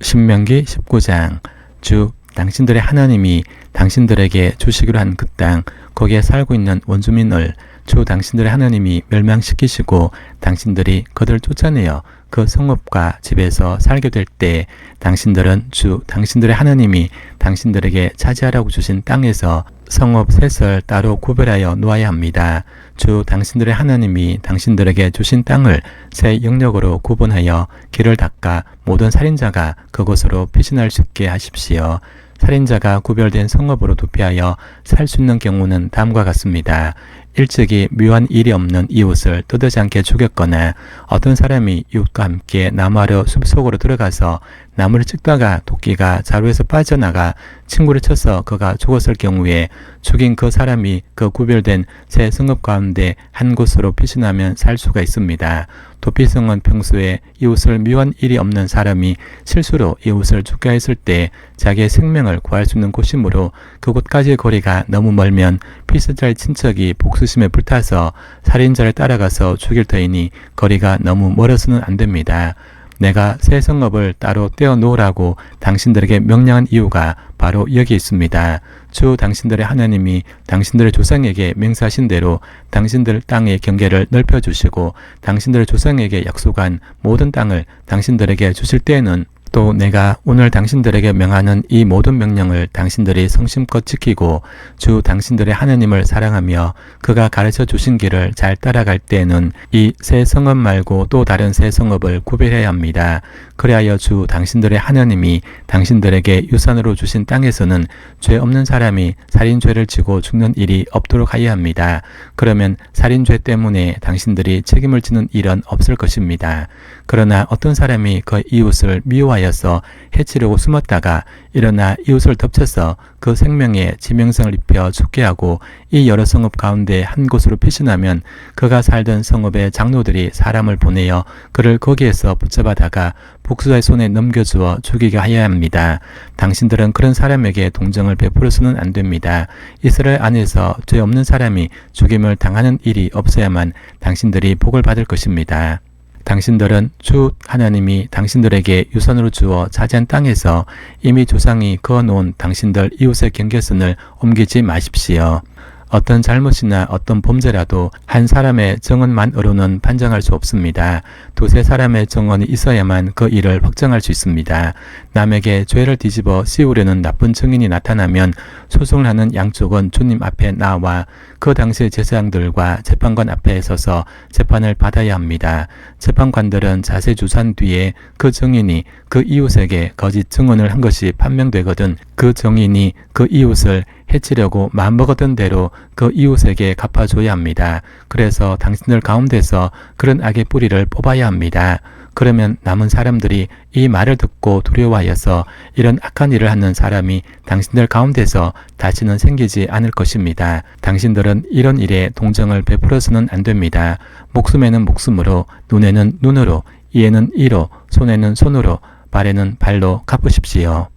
신명기 19장. 주 당신들의 하나님이 당신들에게 주시기로 한 그 땅 거기에 살고 있는 원주민을 주 당신들의 하나님이 멸망시키시고 당신들이 그들을 쫓아내어 그 성읍과 집에서 살게 될 때 당신들은 주 당신들의 하나님이 당신들에게 차지하라고 주신 땅에서 성읍 셋을 따로 구별하여 놓아야 합니다. 주 당신들의 하나님이 당신들에게 주신 땅을 새 영역으로 구분하여 길을 닦아 모든 살인자가 그곳으로 피신할 수 있게 하십시오. 살인자가 구별된 성읍으로 도피하여 살 수 있는 경우는 다음과 같습니다. 일찍이 묘한 일이 없는 이웃을 뜯지 않게 죽였거나 어떤 사람이 이웃과 함께 나무하러 숲속으로 들어가서 나무를 찍다가 도끼가 자루에서 빠져나가 친구를 쳐서 그가 죽었을 경우에 죽인 그 사람이 그 구별된 새 성읍 가운데 한 곳으로 피신하면 살 수가 있습니다. 도피성은 평소에 이웃을 묘한 일이 없는 사람이 실수로 이웃을 죽게 했을 때 자기의 생명을 구할 수 있는 곳이므로 그곳까지의 거리가 너무 멀면 피스자의 친척이 복수심에 불타서 살인자를 따라가서 죽일 터이니 거리가 너무 멀어서는 안 됩니다. 내가 새 성읍을 따로 떼어 놓으라고 당신들에게 명령한 이유가 바로 여기 있습니다. 주 당신들의 하나님이 당신들의 조상에게 맹세하신 대로 당신들 땅의 경계를 넓혀 주시고 당신들의 조상에게 약속한 모든 땅을 당신들에게 주실 때에는 또 내가 오늘 당신들에게 명하는 이 모든 명령을 당신들이 성심껏 지키고 주 당신들의 하나님을 사랑하며 그가 가르쳐 주신 길을 잘 따라갈 때에는 이 새 성읍 말고 또 다른 새 성읍을 구별해야 합니다. 그리하여 주 당신들의 하나님이 당신들에게 유산으로 주신 땅에서는 죄 없는 사람이 살인죄를 지고 죽는 일이 없도록 하여야 합니다. 그러면 살인죄 때문에 당신들이 책임을 지는 일은 없을 것입니다. 그러나 어떤 사람이 그 이웃을 미워하 여서 해치려고 숨었다가 일어나 이웃을 덮쳐서 그 생명에 지명성을 입혀 죽게 하고 이 여러 성읍 가운데 한 곳으로 피신하면 그가 살던 성읍의 장로들이 사람을 보내어 그를 거기에서 붙잡아다가 복수자의 손에 넘겨주어 죽이게 하여야 합니다. 당신들은 그런 사람에게 동정을 베풀어서는 안 됩니다. 이스라엘 안에서 죄 없는 사람이 죽임을 당하는 일이 없어야만 당신들이 복을 받을 것입니다. 당신들은 주 하나님이 당신들에게 유선으로 주어 차지한 땅에서 이미 조상이 그어놓은 당신들 이웃의 경계선을 옮기지 마십시오. 어떤 잘못이나 어떤 범죄라도 한 사람의 정언만으로는 판정할 수 없습니다. 두세 사람의 정언이 있어야만 그 일을 확정할 수 있습니다. 남에게 죄를 뒤집어 씌우려는 나쁜 증인이 나타나면 소송을 하는 양쪽은 주님 앞에 나와 그 당시 제사장들과 재판관 앞에 서서 재판을 받아야 합니다. 재판관들은 자세 주산 뒤에 그 증인이 그 이웃에게 거짓 증언을 한 것이 판명되거든 그 증인이 그 이웃을 해치려고 마음먹었던 대로 그 이웃에게 갚아줘야 합니다. 그래서 당신들 가운데서 그런 악의 뿌리를 뽑아야 합니다. 그러면 남은 사람들이 이 말을 듣고 두려워하여서 이런 악한 일을 하는 사람이 당신들 가운데서 다시는 생기지 않을 것입니다. 당신들은 이런 일에 동정을 베풀어서는 안 됩니다. 목숨에는 목숨으로, 눈에는 눈으로, 이에는 이로, 손에는 손으로, 발에는 발로 갚으십시오.